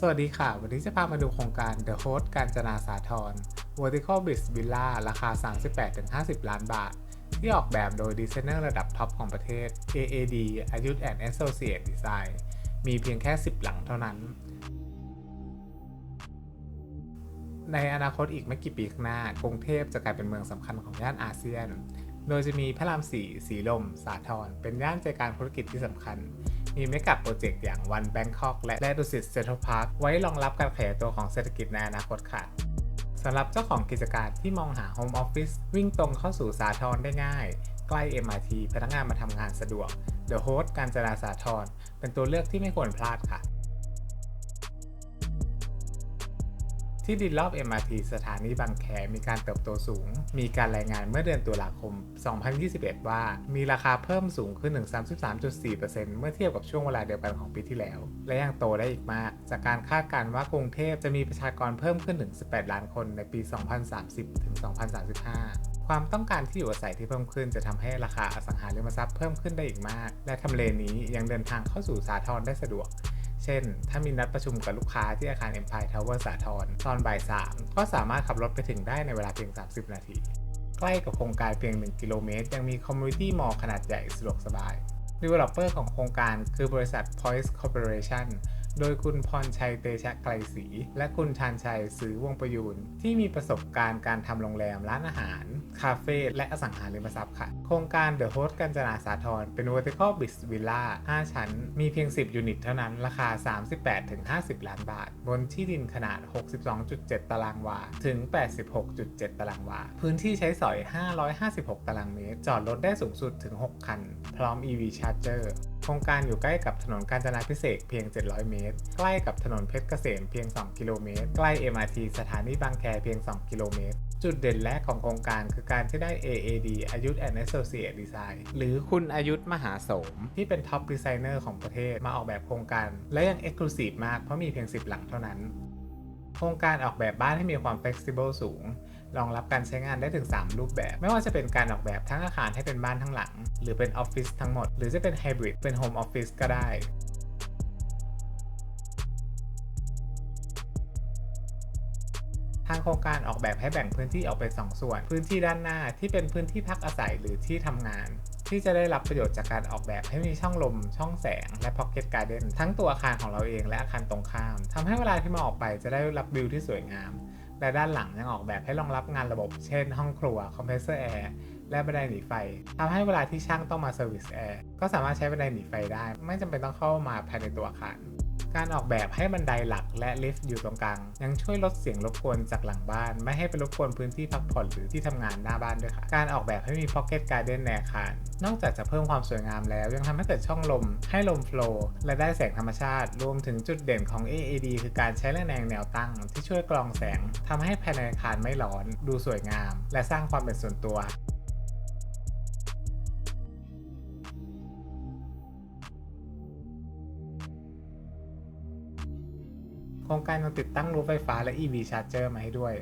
สวัสดีค่ะ วันนี้จะพามาดูโครงการ The Host การจนาสาทร Vertical Bridge Villa ราคา 38-50 ล้านบาท ที่ออกแบบโดยดีไซเนอร์ระดับท็อปของประเทศ AAD อายุ and Associate Design มีเพียงแค่ 10 หลังเท่านั้น ในอนาคตอีกไม่กี่ปีข้างหน้า กรุงเทพจะกลายเป็นเมืองสำคัญของย่านอาเซียน โดยจะมีพระรามสี่สีลม สาทรเป็นย่านใจกลารธุรกิจที่สำคัญ มีเมกะโปรเจกต์อย่างวันแบงคอกและและดุสิตเซ็นทรัลพาร์คไว้รองรับการขยายตัวของเศรษฐกิจในอนาคตค่ะสำหรับเจ้าของกิจการที่มองหาโฮมออฟฟิศวิ่งตรงเข้าสู่สาทรได้ง่าย ใกล้ MRT พนักงานมาทำงานสะดวก The Host การจราสาทรเป็นตัวเลือกที่ไม่ควรพลาดค่ะ ที่ดินรอบ MRT สถานีบางแคมีการเติบโตสูง มีการรายงานเมื่อเดือนตุลาคม 2021 ว่า มีราคาเพิ่มสูงขึ้นถึง 33.4%เมื่อเทียบกับช่วงเวลาเดียวกันของปีที่แล้ว และยังโตได้อีกมาก จากการคาดการณ์ว่ากรุงเทพจะมีประชากรเพิ่มขึ้นถึง 18 ล้านคนในปี 2030 ถึง 2035ความต้องการที่อยู่อาศัยที่เพิ่มขึ้นจะทำให้ราคาอสังหาริมทรัพย์เพิ่มขึ้นได้อีกมาก และทำเลนี้ยังเดินทางเข้าสู่สาทรได้สะดวก เช่น ถ้ามีนัดประชุมกับลูกค้าที่อาคาร Empire Tower สาทรตอนบ่าย 3 ก็สามารถขับรถไปถึงได้ในเวลาเพียง 30 นาที ใกล้กับโครงการเพียง 1 กิโลเมตร ยังมีคอมมูนิตี้มอลล์ขนาดใหญ่สะดวกสบาย Developer ของโครงการคือบริษัท Poise Corporation โดยคุณพรชัยเตชะไกลศรีและคุณชานชัยซื้อวงประยูนที่มีประสบการณ์การทำโรงแรมร้านอาหาร คาเฟ่และอสังหาริมทรัพย์ค่ะ โครงการ The Host กัญจนาสาทรเป็น Vertical Bridge Villa 5 ชั้น มีเพียง 10 ยูนิตเท่านั้น ราคา 38-50 ล้านบาท บนที่ดินขนาด 62.7 ตารางวา ถึง 86.7 ตารางวา พื้นที่ใช้สอย 556 ตารางเมตร จอดรถได้สูงสุดถึง 6 คัน พร้อม EV Charger โครงการอยู่ใกล้กับถนนกาญจนาพิเศษเพียง 700 เมตร ใกล้กับถนนเพชรเกษมเพียง 2 กิโลเมตร ใกล้ MRT สถานีบางแคเพียง 2 กิโลเมตร จุดเด่นแรกของโครงการคือการที่ได้ AAD อายุ and Associate Design หรือคุณอายุมหาสม ที่เป็นท็อปดีไซเนอร์ของประเทศมาออกแบบโครงการ และยัง Exclusive มากเพราะมีเพียง 10 หลังเท่านั้น โครงการออกแบบบ้านให้มีความ flexible สูงรองรับการใช้งานได้ถึง 3 รูปแบบ ไม่ว่าจะเป็นการออกแบบทั้งอาคารให้เป็นบ้านทั้งหลัง หรือเป็นออฟฟิศทั้งหมด หรือจะเป็นไฮบริดเป็นโฮมออฟฟิศก็ได้ทางโครงการออกแบบให้แบ่งพื้นที่ออกเป็น2ส่วน พื้นที่ด้านหน้าที่เป็นพื้นที่พักอาศัยหรือที่ทำงาน ที่จะได้รับประโยชน์จากการออกแบบให้มีช่องลม ช่องแสง และพ็อกเก็ตการ์เด้นทั้งตัวอาคารของเราเองและอาคารตรงข้ามทำให้เวลาที่มาออกไปจะได้รับวิวที่สวยงาม และด้านหลังยังออกแบบให้รองรับงานระบบ เช่น ห้องครัว คอมเพรสเซอร์แอร์ และบันไดหนีไฟทำให้เวลาที่ช่างต้องมาเซอร์วิสแอร์ ก็สามารถใช้บันไดหนีไฟได้ ไม่จำเป็นต้องเข้ามาภายในตัวอาคาร การออกแบบให้บันไดหลักและลิฟต์อยู่ตรงกลาง ยังช่วยลดเสียงรบกวนจากหลังบ้าน ไม่ให้ไปรบกวนพื้นที่พักผ่อนหรือที่ทำงานหน้าบ้านด้วยค่ะ การออกแบบให้มีพ็อกเก็ตการ์เด้นในอาคาร นอกจากจะเพิ่มความสวยงามแล้ว ยังทำให้เกิดช่องลม ให้ลมโฟลว์และได้แสงธรรมชาติ รวมถึงจุดเด่นของ AAD คือการใช้แรงแนวตั้ง ที่ช่วยกรองแสงทำให้ภายในอาคารไม่ร้อน ดูสวยงาม และสร้างความเป็นส่วนตัว โครงการยังติดตั้งรั้วไฟฟ้าและ EV Charger มาให้ด้วย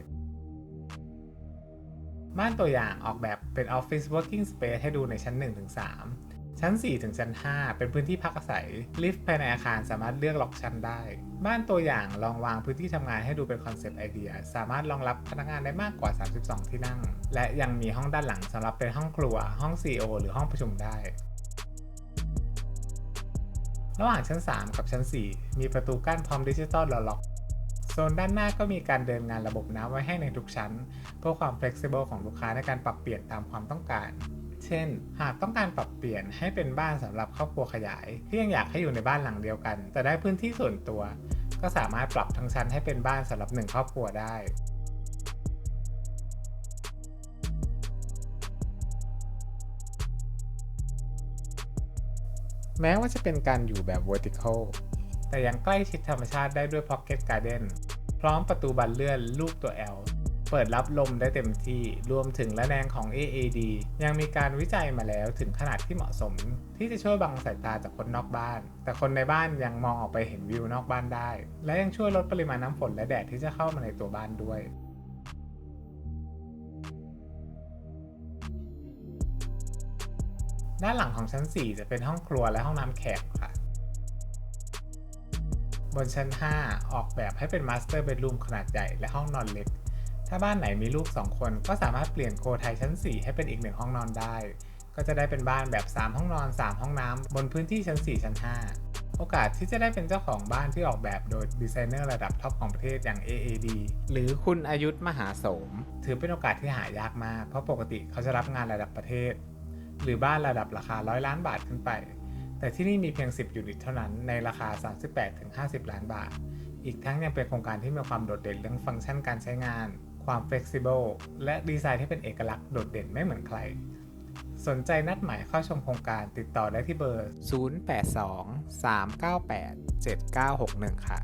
บ้านตัวอย่างออกแบบเป็น Office Working Space ให้ดูในชั้น 1-3 ชั้น 4 ถึงชั้น 5 เป็นพื้นที่พักอาศัย ลิฟต์ภายในอาคารสามารถเลือกล็อกชั้นได้ บ้านตัวอย่างลองวางพื้นที่ทำงานให้ดูเป็นคอนเซปต์ไอเดีย สามารถรองรับพนักงานได้มากกว่า 32 ที่นั่ง และยังมีห้องด้านหลังสำหรับเป็นห้องครัว ห้อง CEO หรือห้องประชุมได้ ระหว่างชั้น 3 กับชั้น 4 มีประตูกั้นพร้อมดิจิตอลล็อกโซนด้านหน้าก็มีการเดินงานระบบน้ำไว้ให้ในทุกชั้น เพื่อความ flexible ของลูกค้าในการปรับเปลี่ยนตามความต้องการ เช่น หากต้องการปรับเปลี่ยนให้เป็นบ้านสำหรับครอบครัวขยาย ที่ยังอยากให้อยู่ในบ้านหลังเดียวกัน แต่ได้พื้นที่ส่วนตัว ก็สามารถปรับทั้งชั้นให้เป็นบ้านสำหรับหนึ่งครอบครัวได้ แม้ว่าจะเป็นการอยู่แบบ vertical แต่ยังใกล้ชิดธรรมชาติได้ด้วย Pocket Garden พร้อมประตูบานเลื่อนรูปตัว L เปิดรับลมได้เต็มที่ รวมถึงระแนงของ AAD ยังมีการวิจัยมาแล้วถึงขนาดที่เหมาะสม ที่จะช่วยบังสายตาจากคนนอกบ้าน แต่คนในบ้านยังมองออกไปเห็นวิวนอกบ้านได้ และยังช่วยลดปริมาณน้ำฝนและแดดที่จะเข้ามาในตัวบ้านด้วย ด้านหลังของชั้น 4 จะเป็นห้องครัวและห้องน้ำแขกค่ะ บนชั้น 5 ออกแบบให้เป็นมาสเตอร์เบดรูมขนาดใหญ่และห้องนอนเล็ก ถ้าบ้านไหนมีลูก 2 คนก็สามารถเปลี่ยนโคไทยชั้น 4 ให้เป็นอีกหนึ่งห้องนอนได้ ก็จะได้เป็นบ้านแบบ 3 ห้องนอน 3 ห้องน้ำบนพื้นที่ชั้น 4 ชั้น 5 โอกาสที่จะได้เป็นเจ้าของบ้านที่ออกแบบโดยดีไซเนอร์ระดับท็อปของประเทศอย่าง AAD หรือคุณอายุธมหาสม ถือเป็นโอกาสที่หายากมาก เพราะปกติเขาจะรับงานระดับประเทศ หรือบ้านระดับราคา 100 ล้านบาทขึ้นไป แต่ที่นี่มีเพียง 10 ยูนิตเท่านั้นในราคา 38-50 ล้านบาท อีกทั้งยังเป็นโครงการที่มีความโดดเด่นเรื่องฟังก์ชันการใช้งาน ความ flexible และดีไซน์ที่เป็นเอกลักษณ์โดดเด่นไม่เหมือนใคร สนใจนัดหมายเข้าชมโครงการติดต่อได้ที่เบอร์ 082 398 7961 ค่ะ